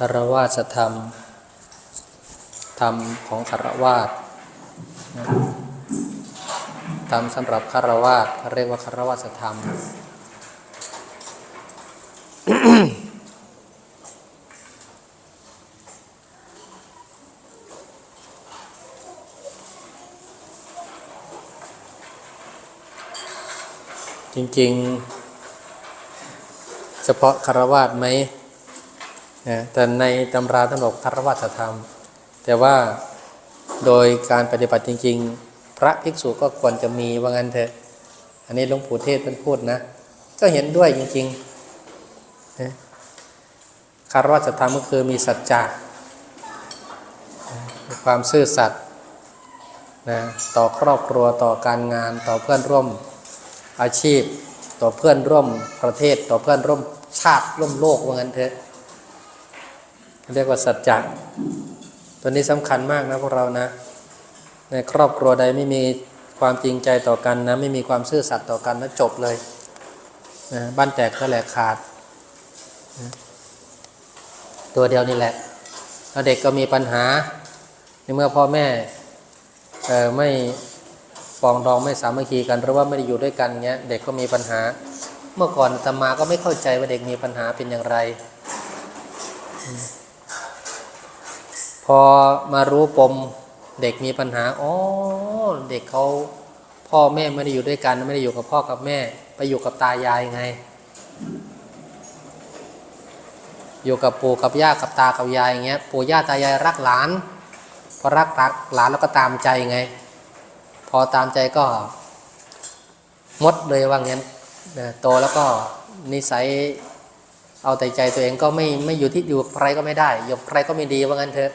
คารวาสธรรม ธรรมของคารวาสนะธรรมสำหรับคารวาสเขาเรียกว่าคารวาสธรรม จริงๆ เฉพาะคารวาสไหม นะแต่ในตำราท่านบอกคารวาสธรรม แต่ว่าโดยการปฏิบัติจริง ๆ พระภิกษุก็ควรจะมีว่างั้นเถอะ อันนี้หลวงปู่เทศท่านพูดนะ ก็เห็นด้วยจริงๆนะคารวะธรรมก็คือมีสัจจะมีความซื่อสัตย์นะต่อครอบครัวต่อการงานต่อเพื่อนร่วมอาชีพ ต่อเพื่อนร่วมประเทศ ต่อเพื่อนร่วมชาติร่วมโลกว่างั้นเถอะ เรียกว่าสัจจะตัวนี้สำคัญมากนะพวกเรานะ ในครอบครัวใดไม่มีความจริงใจต่อกันนะไม่มีความซื่อสัตย์ต่อกันนะจบเลยนะบ้านแตกก็แหลกขาดนะตัวเดียวนี่แหละแล้วเด็กก็มีปัญหาในเมื่อพ่อแม่ไม่ฟองดองไม่สามัคคีกันหรือว่าไม่ได้อยู่ด้วยกันเงี้ยเด็กก็มีปัญหา เมื่อก่อนตมาก็ไม่เข้าใจว่าเด็กมีปัญหาเป็นอย่างไร พอมารู้ปมเด็กมีปัญหาอ๋อเด็กเขาพ่อแม่ไม่ได้อยู่ด้วยกัน ไม่ได้อยู่กับพ่อกับแม่ ไปอยู่กับตายายไง อยู่กับปู่กับย่ากับตากับยายอย่างเงี้ยปู่ย่าตายายรักหลานพอรักรักหลานแล้วก็ตามใจไง พอตามใจก็มดเลยว่างั้นโตแล้วก็นิสัย เอาแต่ใจตัวเองก็ไม่ไม่อยู่ที่อยู่กับใครก็ไม่ได้อยู่กับใครก็ไม่ดีว่างั้นเถอะ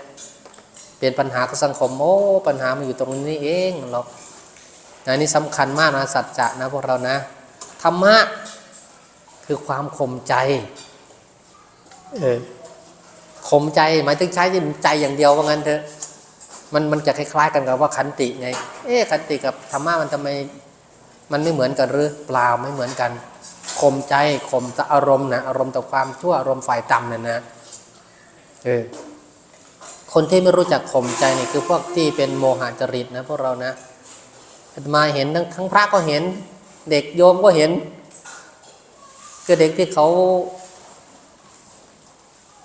เป็นปัญหาของสังคมโอ้ปัญหามันอยู่ตรงนี้เองหรอกนะนี่สำคัญมากนะสัจจะนะพวกเรานะธรรมะคือความข่มใจเออข่มใจหมายถึงใช้ใจอย่างเดียวว่างั้นเถอะมันมันจะคล้ายๆกันกับว่าขันติไง เอ๊ขันติกับธรรมะมันทำไมมันไม่เหมือนกันหรือเปล่าไม่เหมือนกัน ข่มใจข่มอารมณ์นะอารมณ์ต่อความชั่วอารมณ์ฝ่ายต่ำน่ะนะเออคนที่ไม่รู้จักข่มใจนี่คือพวกที่เป็นโมหะจริตนะพวกเรานะมาเห็นทั้งทั้งพระก็เห็น เด็กโยมก็เห็นคือเด็กที่เขา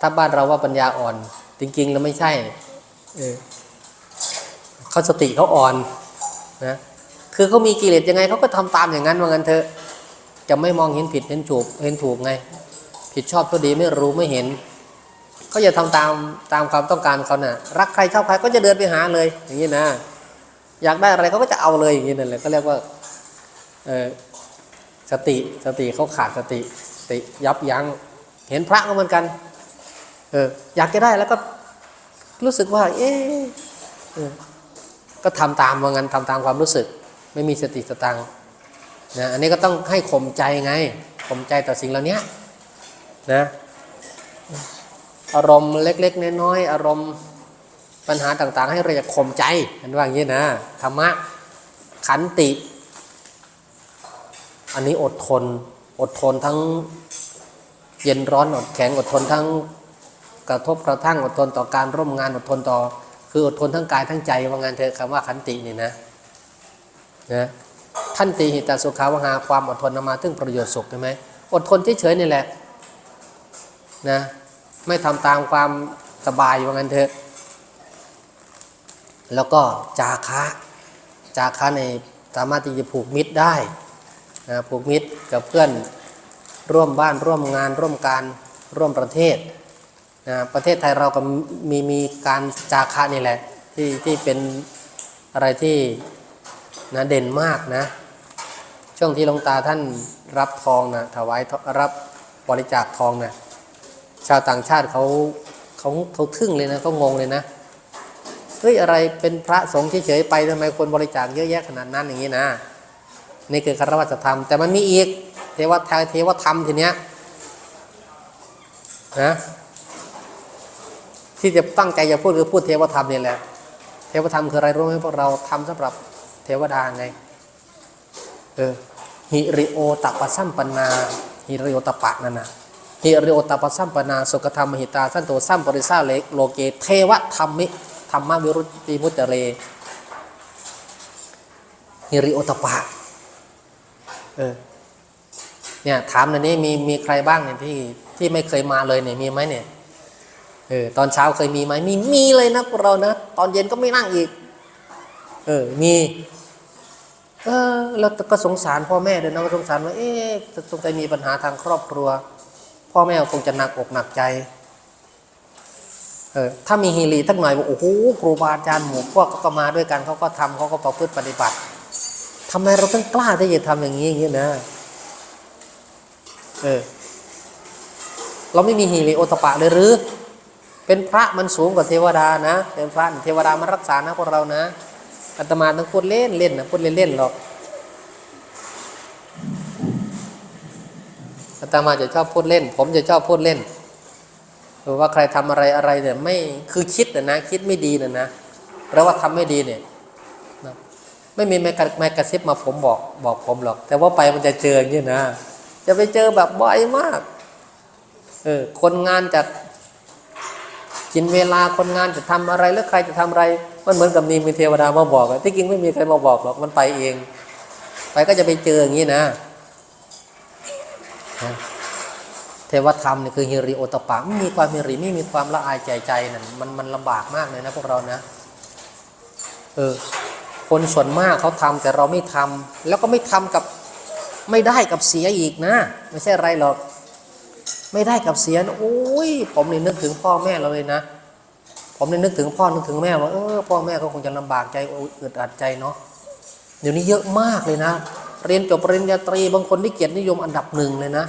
ถ้าบ้านเราว่าปัญญาอ่อน จริง ๆ แล้วไม่ใช่เออเขาสติเขาอ่อนนะคือเขามีกิเลสยังไงเขาก็ทำตามอย่างนั้นว่างั้นเถอะ จะไม่มองเห็นผิดเห็นถูกเห็นถูกไง ผิดชอบก็ดีไม่รู้ไม่เห็นเขาจะทำตามตามความต้องการเขานะ่ะ รักใครชอบใครก็จะเดินไปหาเลย อย่างนี้นะ อยากได้อะไรเขาก็จะเอาเลยอย่างนี้นั่นแหละก็เรียกว่าเออสติสติเขาขาดสติสติยับยั้งเห็นพระก็เหมือนกันเอออยากจะได้แล้วก็รู้สึกว่า เอ๊ก็ทำตามว่างั้นทำตามความรู้สึก ไม่มีสติสตังค์ นะอันนี้ก็ต้องให้ข่มใจไงข่มใจต่อสิ่งเหล่านี้นะอารมณ์เล็กๆน้อยๆอารมณ์ปัญหาต่างๆ ให้เราจะข่มใจเห็นว่าอย่างนี้นะธรรมะขันติ อันนี้อดทน อดทนทั้งเย็นร้อนอดแข็งอดทนทั้งกระทบกระทั่งอดทนต่อการร่วมงานอดทนต่อ คืออดทนทั้งกายทั้งใจว่างั้นเถอะคำว่าขันตินี่นะนะ ท่านติหิตาสุขาวหาความอดทนนำมาถึงประโยชน์สุขใช่ไหมอดทนเฉยๆนี่แหละนะไม่ทำตามความสบายว่างั้นเถอะ แล้วก็จาคะจาคะในสามารถที่จะผูกมิตรได้นะผูกมิตรกับเพื่อนร่วมบ้านร่วมงาน ร่วมการร่วมประเทศนะประเทศไทยเราก็มีมีการจาคะนี่แหละที่ที่เป็นอะไรที่นะเด่นมากนะ ช่วงที่หลวงตาท่านรับทองนะถวายรับบริจาคทองนะชาวต่างชาติเขาเขาเขาทึ่งเลยนะเขางงเลยนะเฮ้ยอะไรเป็นพระสงฆ์เฉยๆไปทำไมคนบริจาคเยอะแยะขนาดนั้นอย่างนี้นะนี่คือคารวะธรรม แต่มันมีอีกเทวทาเทวธรรมทีเนี้ยนะที่จะตั้งใจจะพูดคือพูดเทวธรรมนี่แหละเทวธรรมคืออะไรรู้ไหมพวกเราทำสำหรับเทวดาไง เออหิริโอตปะสัมปนาหิริโอตปะนั่นนะฮิริโอตปะสัมปนาสุขธรรมหิตาสันโตสัมปริสาเลโลเกเทวธรรมิธรรมวิรุตติมุตเตเรฮิริโอตปะเออเนี่ยถามในนี้มีมีใครบ้างเนี่ยที่ที่ไม่เคยมาเลยเนี่ยมีไหมเนี่ยเออตอนเช้าเคยมีไหมมีมีเลยนะพวกเรานะ ตอนเย็นก็ไม่นั่งอีก เออมี เออแล้วก็สงสารพ่อแม่ด้วยนะว่าสงสารว่าเอ๊ะสงสัยมีปัญหาทางครอบครัว พ่อแม่คงจะหนักอกหนักใจเออถ้ามีฮีรีทักหน่อยว่าโอ้โหครูบาอาจารย์หมู่พวกเขาก็มาด้วยกันเขาก็ทำเขาก็ประพฤติปฏิบัติทำไมเราต้องกล้าที่จะทำอย่างนี้อย่างนี้นะเออเราไม่มีฮีรีโอตปะเลยหรือเป็นพระมันสูงกว่าเทวดานะ เป็นพระเทวดามันรักษานะพวกเรานะ อาตมาต้องพูดเล่นเล่นนะพูดเล่นเล่นหรอกอาตมาจะชอบพูดเล่น ผมจะชอบพูดเล่นหรือว่าใครทำอะไรอะไรเนี่ยไม่คือคิดนะนะคิดไม่ดีนะนะแล้วว่าทำไม่ดีเนี่ยไม่มีแม่กระแม่กระซิบมาผมบอกบอกผมหรอก แต่ว่าไปมันจะเจออย่างนี้นะ จะไปเจอแบบบ่อยมากเออคนงานจะกินเวลาคนงานจะทำอะไรหรือใครจะทำอะไร มันเหมือนกับมีมีเทวดามาบอกที่จริงไม่มีใครมาบอกหรอกมันไปเอง ไปก็จะไปเจออย่างนี้นะ เทวธรรมนี่คือฮิริโอตปะไม่มีความฮิริไม่มีความละอายใจใจนั่นมันมันลำบากมากเลยนะพวกเรานะ เออ คนส่วนมากเขาทำแต่เราไม่ทำแล้วก็ไม่ทำกับไม่ได้กับเสียอีกนะ ไม่ใช่ไรหรอก ไม่ได้กับเสียนะโอ้ยผมนี่นึกถึงพ่อแม่เราเลยนะ ผมนึกถึงพ่อนึกถึงแม่ว่าเออพ่อแม่ก็คงจะลำบากใจอึดอัดใจเนาะเดี๋ยวนี้เยอะมากเลยนะ เรียนจบปริญญาตรีบางคนที่เกียรตินิยมอันดับหนึ่งเลยนะ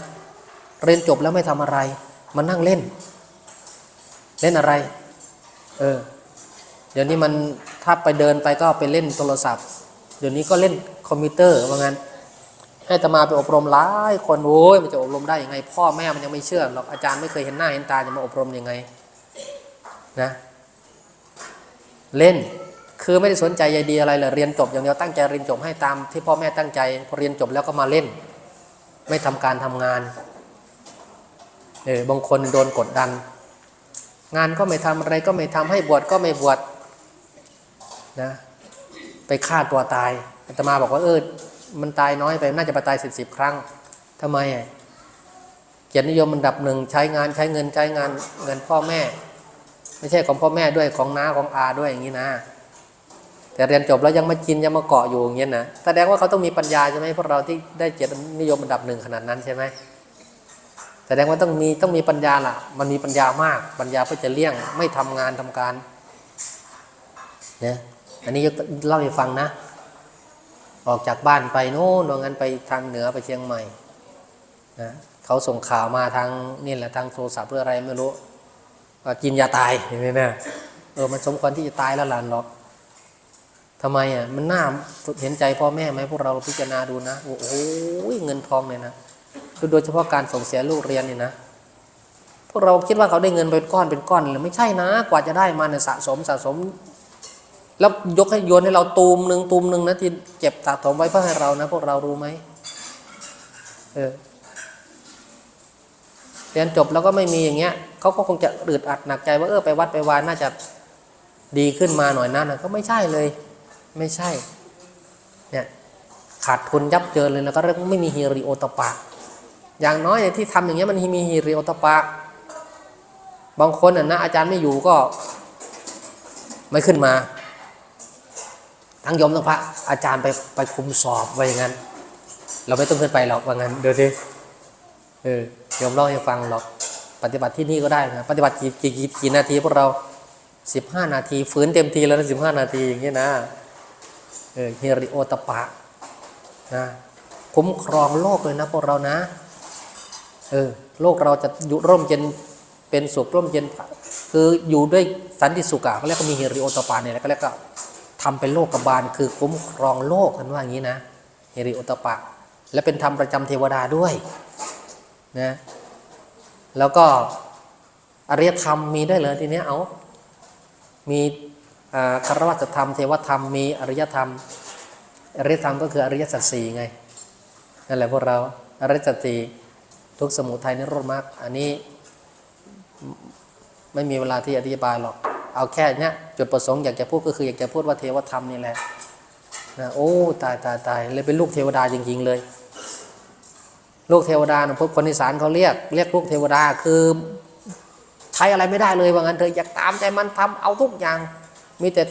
เรียนจบแล้วไม่ทำอะไรมานั่งเล่น เล่นอะไร เออ เดี๋ยวนี้มันถ้าไปเดินไปก็ไปเล่นโทรศัพท์ เดี๋ยวนี้ก็เล่นคอมพิวเตอร์ว่างั้น ให้ตมาไปอบรมหลายคนโอ้ยมันจะอบรมได้ยังไง พ่อแม่มันยังไม่เชื่อหรอกอาจารย์ไม่เคยเห็นหน้าเห็นตาจะมาอบรมยังไง นะ เล่น คือไม่ได้สนใจใยดีอะไรเลยเรียนจบอย่างเดียวตั้งใจเรียนจบให้ตามที่พ่อแม่ตั้งใจพอเรียนจบแล้วก็มาเล่น ไม่ทำการทำงานเออบางคนโดนกดดัน งานก็ไม่ทำอะไรก็ไม่ทำให้บวชก็ไม่บวชนะไปฆ่าตัวตายอาตมาบอกว่าเออมันตายน้อยไปน่าจะไปตายสิบสิบครั้งทำไมอะเกียรตินิยมมันดับหนึ่งใช้งานใช้เงินใช้งานเงินพ่อแม่ ไม่ใช่ของพ่อแม่ด้วยของน้าของอาด้วยอย่างนี้นะ แต่เรียนจบแล้วยังมากินยังมาเกาะอยู่อย่างเงี้ยนะแสดงว่าเขาต้องมีปัญญาใช่ไหมพวกเราที่ได้เกียรตินิยมอันดับหนึ่งขนาดนั้นใช่ไหมแสดงว่าต้องมีต้องมีปัญญาล่ะ มันมีปัญญามากปัญญาเพื่อจะเลี่ยงไม่ทำงานทำการเนี่ยอันนี้ยกเล่าให้ฟังนะ ออกจากบ้านไปโน่นว่างั้นไปทางเหนือไปเชียงใหม่นะเขาส่งข่าวมาทางนี่แหละทางโทรศัพท์หรืออะไรไม่รู้ กินยาตายอย่างนี้นะเออมันสมควรที่จะตายแล้วหลานหรอกทำไมอะมันน่าเห็นใจพ่อแม่ไหมพวกเราพิจารณาดูนะโอ้โหเงินทองเนี่ยนะคือโดยเฉพาะการส่งเสียลูกเรียนเนี่ยนะพวกเราคิดว่าเขาได้เงินเป็นก้อนเป็นก้อนหรือไม่ใช่นะ กว่าจะได้มาเนี่ยสะสมสะสม แล้วยกให้โยนให้เราตูมหนึ่งตูมหนึ่งนะที่เก็บสะสมไว้เพื่อให้เรานะ พวกเรารู้ไหมเออ เรียนจบแล้วก็ไม่มีอย่างเงี้ยเขาก็คงจะอึดอัดหนักใจว่าเออไปวัดไปวานน่าจะดีขึ้นมาหน่อยนั่นนะก็ไม่ใช่เลย ไม่ใช่เนี่ยขาดทุนยับเยินเลยแล้วก็เรียกว่าไม่มีฮีริโอตปะ อย่างน้อยเนี่ยที่ทำอย่างเงี้ยมันมีฮีริโอตปะ บางคนอะนะอาจารย์ไม่อยู่ก็ ไม่ขึ้นมา ทั้งโยมทั้งพระ อาจารย์ไปไปคุมสอบไว้อย่างนั้น เราไม่ต้องขึ้นไปหรอกว่างั้นเดี๋ยวสิเออ โยมเล่าให้ฟังหรอกปฏิบัติที่นี่ก็ได้นะปฏิบัติกี่กี่กี่กี่นาทีพวกเราสิบห้านาทีฝืนเต็มทีแล้วนะสิบห้านาทีอย่างเงี้ยนะเออเฮริโอตปะนะคุ้มครองโลกเลยนะพวกเรานะเออโลกเราจะอยู่ร่มเย็นเป็นสุขร่มเย็นคืออยู่ด้วยสันติสุขอะเขาเรียกว่ามีเฮริโอตปะเนี่ยแล้วก็เรียกว่าทำเป็นโลกกบาลคือคุ้มครองโลกกันว่าอย่างนี้นะเฮริโอตปะ และเป็นธรรมประจำเทวดาด้วย นะแล้วก็อริยธรรมมีได้เลยทีนี้เอามีคารวะธรรมเทวธรรมมีอริยธรรมอริยธรรมก็คืออริยสัจสี่ไงนั่นแหละพวกเราอริยสัจสี่ทุกสมุทัยนิโรธมรรคอันนี้ไม่มีเวลาที่อธิบายหรอก เอาแค่เนี้ยจุดประสงค์อยากจะพูดก็คืออยากจะพูดว่าเทวธรรมนี่แหละนะโอ้ตายตายตายเลยเป็นลูกเทวดาจริงๆเลย ลูกเทวดานะพวกคนอีสานเขาเรียกเรียกลูกเทวดาคือใช้อะไรไม่ได้เลยว่างั้นเธออยากตามใจมันทำเอาทุกอย่างมีแต่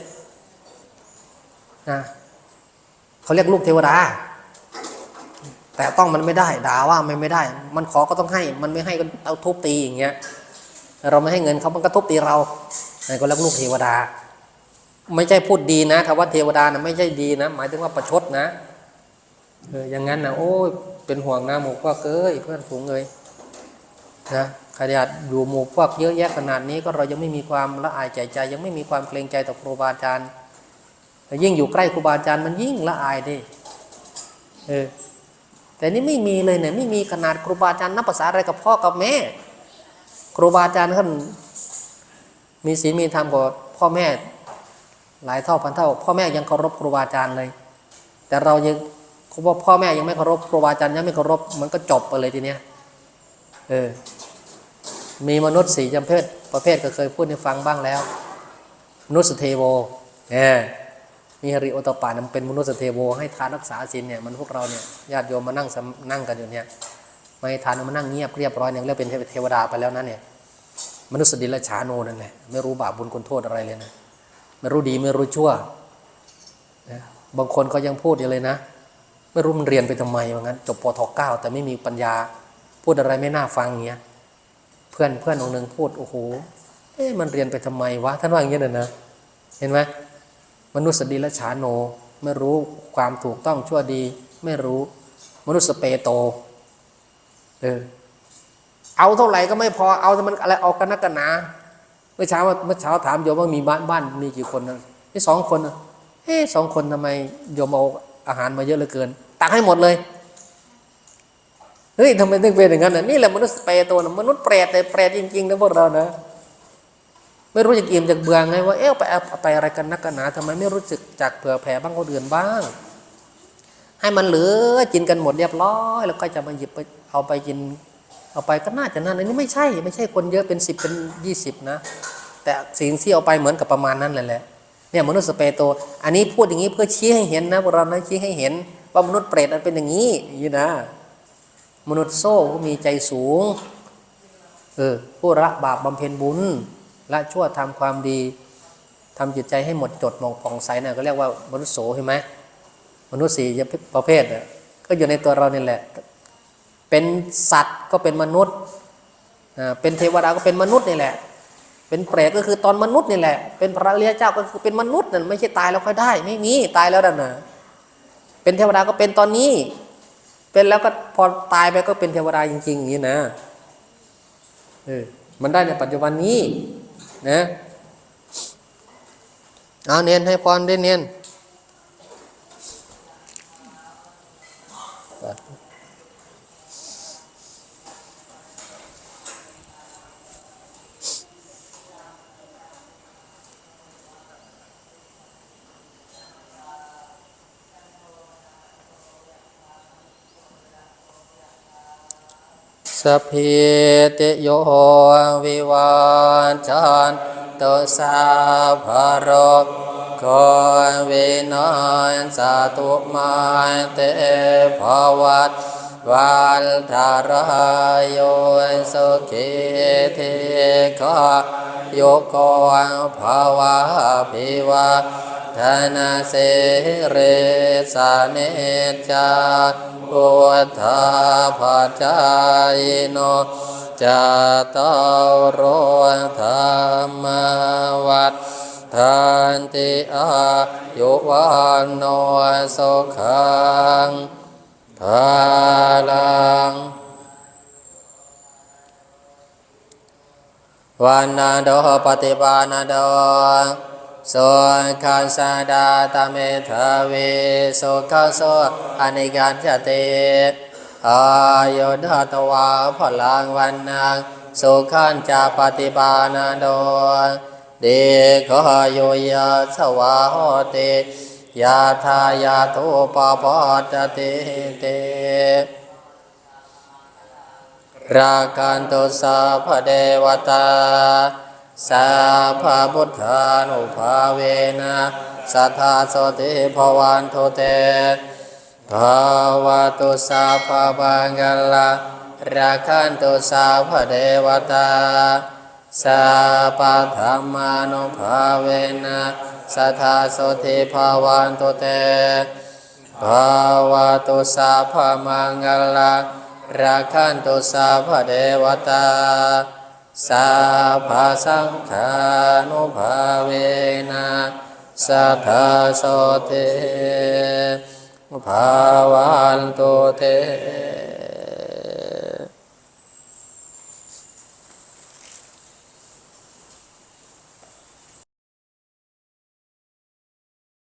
นะเขาเรียกลูกเทวดา แต่ต้องมันไม่ได้ด่าว่ามันไม่ได้ มันขอก็ต้องให้ มันไม่ให้ก็เอาทุบตีอย่างเงี้ยเราไม่ให้เงินเขามันก็ทุบตีเรานั่นก็เรียกลูกเทวดา ไม่ใช่พูดดีนะถ้าว่าเทวดานะไม่ใช่ดีนะ หมายถึงว่าประชดนะเอออย่างนั้นนะโอ้ย เป็นห่วงนะหมู่พวกเอ้ยเพื่อนฝูงเอ้ยนะขนาดอยู่หมู่พวกเยอะแยะขนาดนี้ก็เรายังไม่มีความละอายใจใจ ยังไม่มีความเกรงใจต่อครูบาอาจารย์แต่ยิ่งอยู่ใกล้ครูบาอาจารย์มันยิ่งละอายดิเออแต่นี่ไม่มีเลยเนี่ยไม่มีขนาดครูบาอาจารย์นับภาษาอะไรกับพ่อกับแม่ ครูบาอาจารย์ท่านมีศีลมีธรรมกว่าพ่อแม่ หลายเท่าพันเท่า พ่อแม่ยังเคารพครูบาอาจารย์เลย แต่เรายัง พ่อแม่ยังไม่เคารพครูบาอาจารย์ยังไม่เคารพมันก็จบไปเลยทีเนี้ยเออมีมนุษย์สี่จำเพศประเภทก็เคยพูดให้ฟังบ้างแล้ว มนุษย์เทโวเออมีฮริโอตปานะมันเป็นมนุษย์เทโว ให้ทานรักษาศีลเนี่ยมันพวกเราเนี่ยญาติโยมมานั่งนั่งกันอยู่เนี่ยไม่ทานมานั่งเงียบเรียบร้อยเนี่ยเรียกเป็นเทวดาไปแล้วนะเนี่ยมนุษย์ดิลฉาโนนั่นแหละไม่รู้บาปบุญคุณโทษอะไรเลยนะไม่รู้ดีไม่รู้ชั่วนะบางคนก็ยังพูดอยู่เลยนะ ไม่รู้มันเรียนไปทำไมว่างั้น จบปทเก้าแต่ไม่มีปัญญา พูดอะไรไม่น่าฟังเงี้ย เพื่อนเพื่อนองค์หนึ่งพูดโอ้โหเอ๊ะมันเรียนไปทำไมวะท่านว่าอย่างเงี้ยนะเห็นไหมมนุษย์ดิละฉาโน ไม่รู้ความถูกต้องชั่วดี ไม่รู้ มนุษย์สเปโตเออเอาเท่าไหร่ก็ไม่พอเอาแต่มันอะไรเอากันนักกันหนาเมื่อเช้าเมื่อเช้าถามโยมว่ามีบ้านบ้านมีกี่คนนะนี่สองคนนะเฮ้สองคนทำไมโยมเอาอาหารมาเยอะเหลือเกิน ตักให้หมดเลยเฮ้ยทำไมต้องเป็นอย่างนั้นนะนี่แหละมนุษย์เปรตตัวนะมนุษย์เปรตแต่เปรตจริงๆนะพวกเรานะไม่รู้จะกินจากเบื่อไงว่าเอ๊ะไปอาไปอะไรกันนักกันหนาทำไมไม่รู้สึกจากเผื่อแผ่บ้างคนอื่นบ้าง ให้มันเหลือกินกันหมดเรียบร้อยแล้วก็จะมาหยิบไปเอาไปกิน เอาไปก็น่าจะนั่นอันนี้ไม่ใช่ ไม่ใช่คนเยอะเป็นสิบเป็นยี่สิบนะ แต่สิ่งที่เอาไปเหมือนกับประมาณนั้นแหละเนี่ยมนุษย์สเปโต อันนี้พูดอย่างนี้เพื่อชี้ให้เห็นนะพวกเรานะชี้ให้เห็น ว่ามนุษย์เปรตมันเป็นอย่างนี้ย่างนี้นะ มนุษย์โซ่ผู้มีใจสูงเออผู้ละบาปบำเพ็ญบุญละชั่วทำความดีทำจิตใจให้หมดจดมองผ่องใสนะ่ะก็เรียกว่ามนุษย์โสเห็นไหมมนุษย์สี่ประเภทนะก็อยู่ในตัวเรานี่แหละ เป็นสัตว์ก็เป็นมนุษย์เป็นเทวดาก็เป็นมนุษย์นี่แหละ เป็นเปรตก็คือตอนมนุษย์นี่แหละ เป็นพระเรียเจ้าก็คือเป็นมนุษย์นั่นไม่ใช่ตายแล้วค่อยได้ ไม่มีตายแล้วนั่นนะ เป็นเทวดาก็เป็นตอนนี้ เป็นแล้วก็พอตายไปก็เป็นเทวดาจริงๆอย่างนี้นะเออมันได้ในปัจจุบันนี้นะเอาเนียนให้พรได้เนียน สพพิติโยวิวาจันตุสาภโรโควินันสตุมาเตภวัต วันทารายโยสุขิเทกะโยโกภาวะภิวาธนาเสเรสาเนจาพุทธาปัจจายโนจตารโรธรรมวัฏทันติอายุวันโนสุขัง ภาลังวันนาโดปฏิบานาโดสุขัสสะดาตเมทเวสุขสุอนิการจติอายุดาตวาพลังวันนังสุขันจะปฏิบานาโดเดขโยยสวาโหติ ยาทายาทุปปปัจจติเตรากันตุสาพเดวตา สาพาพุทธานุภาเวนะสัทธาสติภวันโทเตภาวะตุสาพบังกลาราคันตุสาพเดวตา สาปะธรรมานุภาเวนะ สัทธาโสติภวันโตเตภาวะตุสาพมังกลาราคันตุสาพเดวตาสาภาสังฆานุภาเวนะสัทธาโสติภาวันตุเต